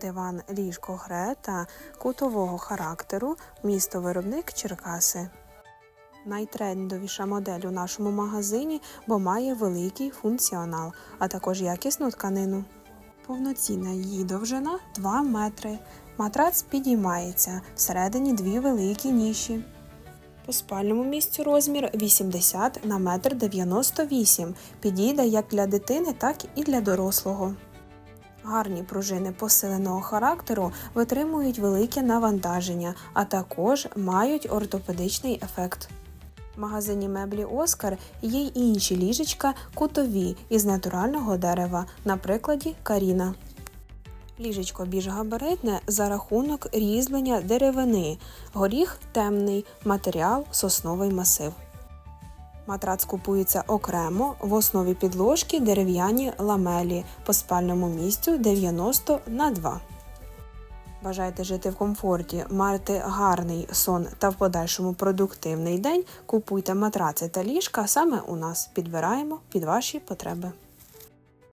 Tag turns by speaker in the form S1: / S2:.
S1: Диван ліжко Грета кутового характеру, місто виробник Черкаси. Найтрендовіша модель у нашому магазині, бо має великий функціонал, а також якісну тканину. Повноцінна її довжина 2 метри. Матрац підіймається, всередині дві великі ніші. По спальному місцю розмір 80 на 1,98 м. Підійде як для дитини, так і для дорослого. Гарні пружини посиленого характеру витримують велике навантаження, а також мають ортопедичний ефект. В магазині меблі Оскар є й інші ліжечка кутові із натурального дерева, на прикладі Каріна. Ліжечко більш габаритне за рахунок різьблення деревини, горіх темний, матеріал сосновий масив. Матрац купується окремо, в основі підложки дерев'яні ламелі по спальному місцю 90 на 2. Бажаєте жити в комфорті, мати гарний сон та в подальшому продуктивний день, купуйте матраци та ліжка саме у нас. Підбираємо під ваші потреби.